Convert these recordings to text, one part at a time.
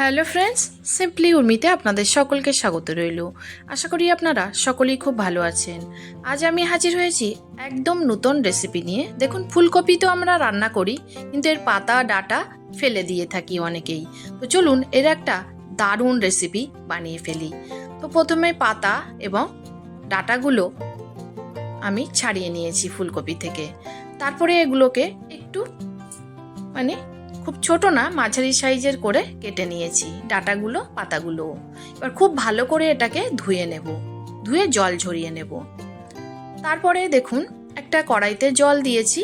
Hello friends simply উর্মিতে আপনাদের সকলকে স্বাগত রইল। আশা করি আপনারা সকলেই খুব ভালো আছেন। আজ আমি হাজির হয়েছি একদম নতুন রেসিপি নিয়ে। দেখুন, ফুলকপি তো আমরা রান্না করি, কিন্তু এর পাতা, ডাটা ফেলে দিয়ে থাকি অনেকেই। তো চলুন, এর একটা দারুণ রেসিপি বানিয়ে ফেলি। তো প্রথমে পাতা এবং ডাটাগুলো আমি ছাড়িয়ে নিয়েছি ফুলকপি থেকে। তারপরে এগুলোকে একটু মানে খুব ছোট না, মাঝারি সাইজের করে কেটে নিয়েছি, ডাটাগুলো, পাতাগুলো। এবার খুব ভালো করে এটাকে ধুয়ে নেব, ধুয়ে জল ঝরিয়ে নেব। তারপরে দেখুন, একটা কড়াইতে জল দিয়েছি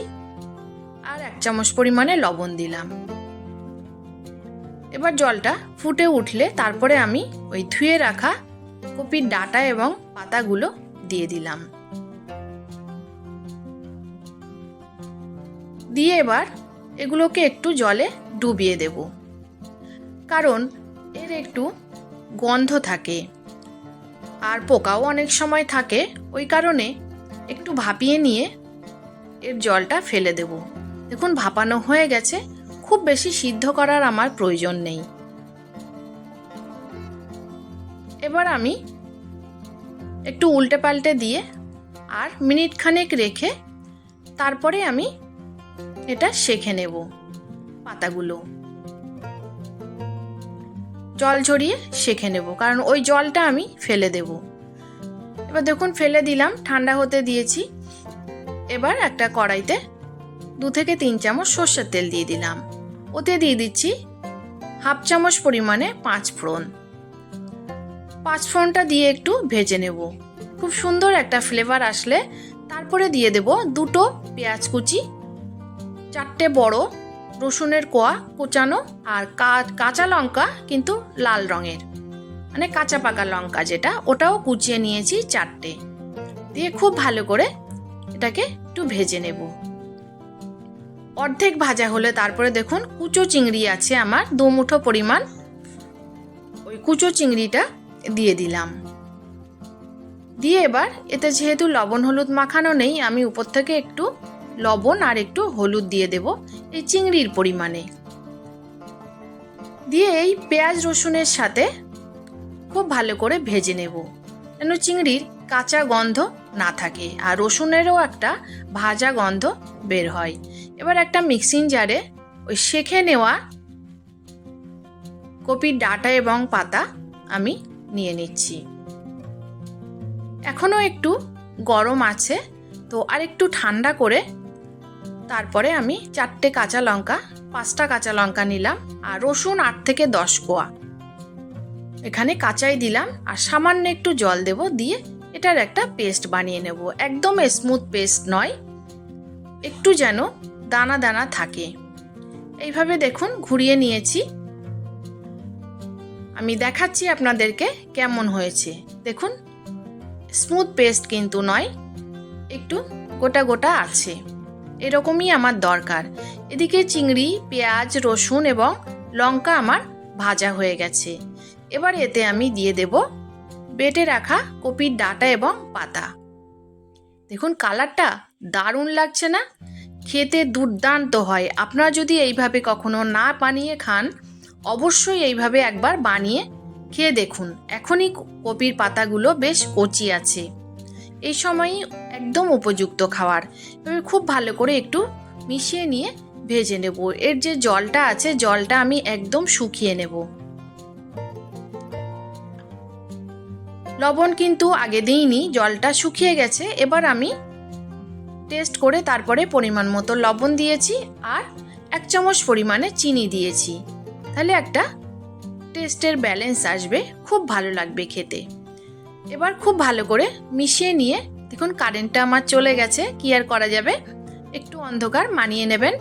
আর এক চামচ পরিমাণে লবণ দিলাম। এবার জলটা ফুটে উঠলে তারপরে আমি ওই ধুয়ে রাখা কপির ডাটা এবং পাতাগুলো দিয়ে দিলাম। দিয়ে এবার এগুলোকে একটু জলে ডুবিয়ে দেব। কারণ এর একটু গন্ধ থাকে। আর পোকাও অনেক সময় থাকে, ওই কারণে একটু ভাপিয়ে নিয়ে এর জলটা ফেলে দেব। দেখুন, ভাপানো হয়ে গেছে। খুব বেশি সিদ্ধ করার আমার প্রয়োজন নেই। এবার আমি একটু উল্টে পাল্টে দিয়ে আর মিনিট খানেক রেখে তারপরে আমি এটা শেখে নেব পাতাগুলো। জল ঝরিয়ে শেখে নেব, কারণ ওই জলটা আমি ফেলে দেব। এবার দেখুন, ফেলে দিলাম, ঠান্ডা হতে দিয়েছি। এবার একটা কড়াইতে দু থেকে তিন চামচ সর্ষের তেল দিয়ে দিলাম। ওতে দিয়ে দিচ্ছি হাফ চামচ পরিমাণে পাঁচ ফোড়ন পাঁচ ফোড়নটা দিয়ে একটু ভেজে নেব। খুব সুন্দর একটা ফ্লেভার আসলে। তারপরে দিয়ে দেব দুটো পেঁয়াজ কুচি চারটে বড়, রসুনের কোয়া কোচানো আর কাঁচা লঙ্কা কিন্তু লাল রঙের। মানে কাঁচা পাকা লঙ্কা যেটা, ওটাও কুচিয়ে নিয়েছি চারটে। দিয়ে খুব ভালো করে এটাকে একটু ভেজে নেব। অর্ধেক ভাজা হলে তারপরে দেখুন কুচো চিংড়ি আছে আমার, দু মুঠো পরিমাণ। ওই কুচো চিংড়িটা দিয়ে দিলাম। দিয়ে এবার এতে যেহেতু লবণ হলুদ মাখানো নেই, আমি উপর থেকে একটু লবণ আর একটু হলুদ দিয়ে দেব এই চিংড়ির পরিমাণে। দিয়ে এই পেঁয়াজ রসুনের সাথে খুব ভালো করে ভেজে নেব। যেন চিংড়ির কাঁচা গন্ধ না থাকে আর রসুনেরও একটা ভাজা গন্ধ বের হয়। এবার একটা মিক্সিং জারে ওই শেখে নেওয়া কপির ডাটা এবং পাতা আমি নিয়ে নিচ্ছি। এখনও একটু গরম আছে, তো আর একটু ঠান্ডা করে তারপরে আমি চারটে কাঁচা লঙ্কা, পাঁচটা কাঁচা লঙ্কা নিলাম আর রসুন আট থেকে দশ কোয়া। এখানে কাঁচাই দিলাম আর সামান্য একটু জল দেব দিয়ে এটার একটা পেস্ট বানিয়ে নেব। একদম স্মুথ পেস্ট নয়, একটু যেন দানা দানা থাকে। এইভাবে দেখুন ঘুরিয়ে নিয়েছি। আমি দেখাচ্ছি আপনাদেরকে কেমন হয়েছে। দেখুন, স্মুথ পেস্ট কিন্তু নয়, একটু গোটা গোটা আছে। এরকমই আমার দরকার। এদিকে চিংড়ি, পেঁয়াজ, রসুন এবং লঙ্কা আমার ভাজা হয়ে গেছে। এবার এতে আমি দিয়ে দেব বেটে রাখা কপির ডাটা এবং পাতা। দেখুন, কালারটা দারুণ লাগছে না? খেতে দুর্দান্ত হয়। আপনারা যদি এইভাবে কখনো না বানিয়ে খান, অবশ্যই এইভাবে একবার বানিয়ে খেয়ে দেখুন। এখনই কপির পাতাগুলো বেশ কচি আছে। এই সময়ই একদম উপযুক্ত খাবার। এবার খুব ভালো করে একটু মিশিয়ে নিয়ে ভেজে নেব। এর যে জলটা আছে, জলটা আমি একদম শুকিয়ে নেব। লবণ কিন্তু আগে দিইনি, জলটা শুকিয়ে গেছে। এবার আমি টেস্ট করে তারপরে পরিমাণ মতো লবণ দিয়েছি আর এক চামচ পরিমাণে চিনি দিয়েছি। তাহলে একটা টেস্টের ব্যালেন্স আসবে। খুব ভালো লাগবে খেতে। এবার খুব ভালো করে মিশিয়ে নিয়ে দেখুন কারেন্টটা আমার চলে গেছে, কি আর করা যাবে? একটু অন্ধকার, মানিয়ে নেবেন।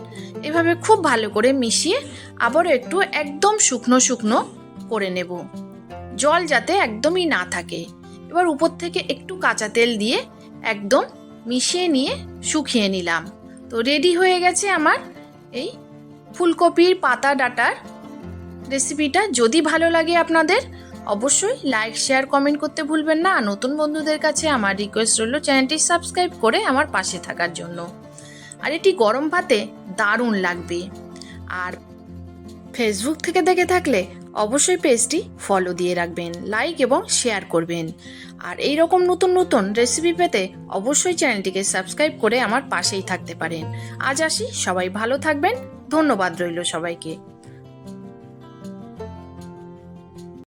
এভাবে খুব ভালো করে মিশিয়ে আবারও একটু একদম শুকনো শুকনো করে নেব। জল যাতে একদমই না থাকে। এবার উপর থেকে একটু কাঁচা তেল দিয়ে একদম মিশিয়ে নিয়ে শুকিয়ে নিলাম। তো রেডি হয়ে গেছে আমার এই ফুলকপির পাতা ডাটার রেসিপিটা যদি ভালো লাগে আপনাদের অবশ্যই লাইক শেয়ার কমেন্ট করতে ভুলবেন না। নতুন বন্ধুদের কাছে আমার রিকোয়েস্ট রইল চ্যানেলটি সাবস্ক্রাইব করে আমার পাশে থাকার জন্য। আর এটি গরম ভাতে দারুণ লাগবে। আর ফেসবুক থেকে দেখে থাকলে অবশ্যই পেজটি ফলো দিয়ে রাখবেন লাইক এবং শেয়ার করবেন। আর এই রকম নতুন নতুন রেসিপি পেতে অবশ্যই চ্যানেলটিকে সাবস্ক্রাইব করে আমার পাশেই থাকতে পারেন। আজ আসি, সবাই ভালো থাকবেন। ধন্যবাদ রইল সবাইকে।